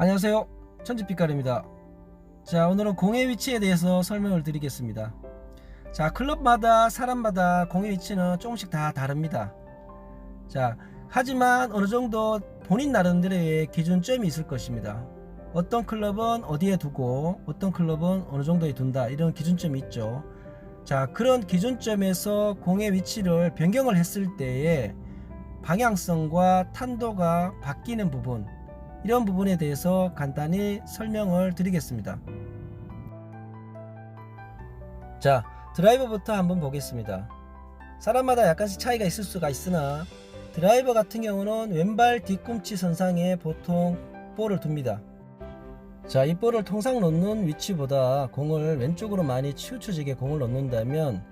안녕하세요. 천지빛깔입니다. 자 오늘은 공의 위치에 대해서 설명을 드리겠습니다. 자 클럽마다 사람마다 공의 위치는 조금씩 다 다릅니다. 자 하지만 어느 정도 본인 나름대로의 기준점이 있을 것입니다. 어떤 클럽은 어디에 두고 어떤 클럽은 어느 정도에 둔다 이런 기준점이 있죠. 자 그런 기준점에서 공의 위치를 변경을 했을 때에 방향성과 탄도가 바뀌는 부분 이런 부분에 대해서 간단히 설명을 드리겠습니다. 자, 드라이버부터 한번 보겠습니다. 사람마다 약간씩 차이가 있을 수가 있으나 드라이버 같은 경우는 왼발 뒤꿈치 선상에 보통 볼을 둡니다. 자, 이 볼을 통상 놓는 위치보다 공을 왼쪽으로 많이 치우쳐지게 공을 놓는다면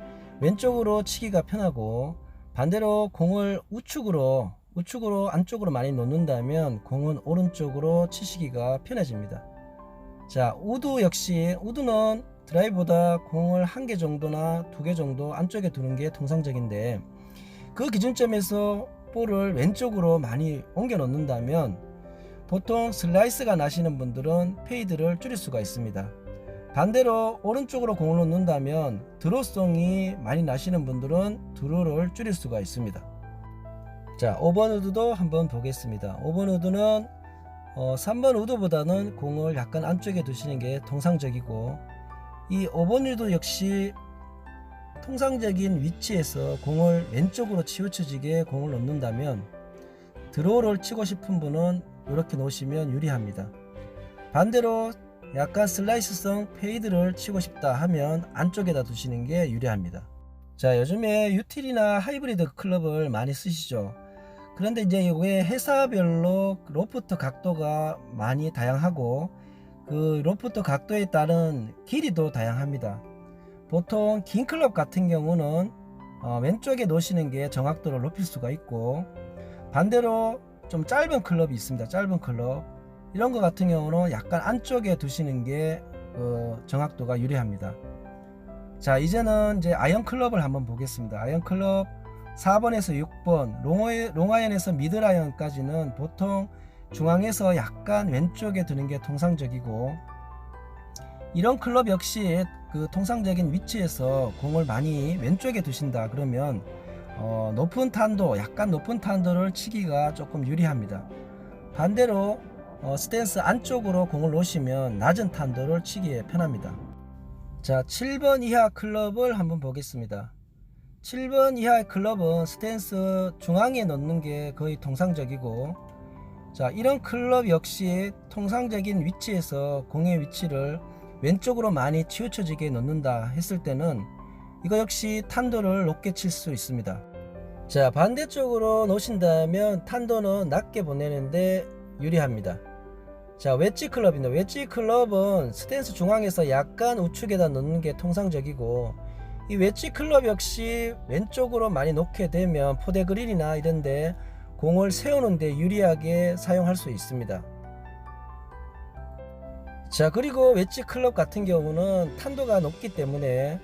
왼쪽으로 치기가 편하고 반대로 공을 우측으로 우측으로 안쪽으로 많이 놓는다면 공은 오른쪽으로 치시기가 편해집니다. 자, 우드 역시 우드는 드라이브보다 공을 한 개 정도나 두 개 정도 안쪽에 두는 게 통상적인데 그 기준점에서 볼을 왼쪽으로 많이 옮겨 놓는다면 보통 슬라이스가 나시는 분들은 페이드를 줄일 수가 있습니다. 반대로 오른쪽으로 공을 놓는다면 드로성이 많이 나시는 분들은 드로를 줄일 수가 있습니다. 자 5번 우드도 한번 보겠습니다. 5번 우드는 어, 3번 우드보다는 공을 약간 안쪽에 두시는 게 통상적이고 이 5번 우드 역시 통상적인 위치에서 공을 왼쪽으로 치우쳐지게 공을 놓는다면 드로우를 치고 싶은 분은 이렇게 놓으시면 유리합니다. 반대로 약간 슬라이스성 페이드를 치고 싶다 하면 안쪽에다 두시는 게 유리합니다. 자 요즘에 유틸이나 하이브리드 클럽을 많이 쓰시죠 그런데 이제 이게 회사별로 로프트 각도가 많이 다양하고 그 로프트 각도에 따른 길이도 다양합니다. 보통 긴 클럽 같은 경우는 어, 왼쪽에 놓으시는 게 정확도를 높일 수가 있고 반대로 좀 짧은 클럽이 있습니다. 짧은 클럽 이런 것 같은 경우는 약간 안쪽에 두시는 게 어, 정확도가 유리합니다. 자 이제는 이제 아이언 클럽을 한번 보겠습니다. 아이언 클럽 4번에서 6번 롱아이언에서 미드라이언까지는 보통 중앙에서 약간 왼쪽에 두는 게 통상적이고 이런 클럽 역시 그 통상적인 위치에서 공을 많이 왼쪽에 두신다 그러면 어, 높은 탄도 약간 높은 탄도를 치기가 조금 유리합니다. 반대로 어, 스탠스 안쪽으로 공을 놓으시면 낮은 탄도를 치기에 편합니다. 자 7번 이하 클럽을 한번 보겠습니다 7번 이하의 클럽은 스탠스 중앙에 넣는 게 거의 통상적이고 자 이런 클럽 역시 통상적인 위치에서 공의 위치를 왼쪽으로 많이 치우쳐지게 넣는다 했을 때는 이거 역시 탄도를 높게 칠 수 있습니다. 자 반대쪽으로 놓으신다면 탄도는 낮게 보내는데 유리합니다. 자 웨지 클럽입니다. 웨지 클럽은 스탠스 중앙에서 약간 우측에다 넣는 게 통상적이고 이 웨지 클럽 역시 왼쪽으로 많이 놓게 되면 포대 그릴이나 이런데 공을 세우는데 유리하게 사용할 수 있습니다. 자 그리고 웨지 클럽 같은 경우는 탄도가 높기 때문에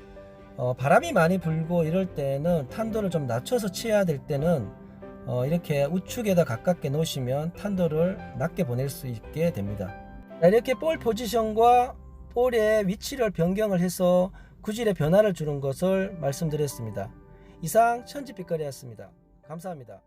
어, 바람이 많이 불고 이럴 때는 탄도를 좀 낮춰서 치야 될 때는 어, 이렇게 우측에다 가깝게 놓으시면 탄도를 낮게 보낼 수 있게 됩니다. 자, 이렇게 볼 포지션과 볼의 위치를 변경을 해서 구질의 변화를 주는 것을 말씀드렸습니다. 이상 천지빛거리였습니다. 감사합니다.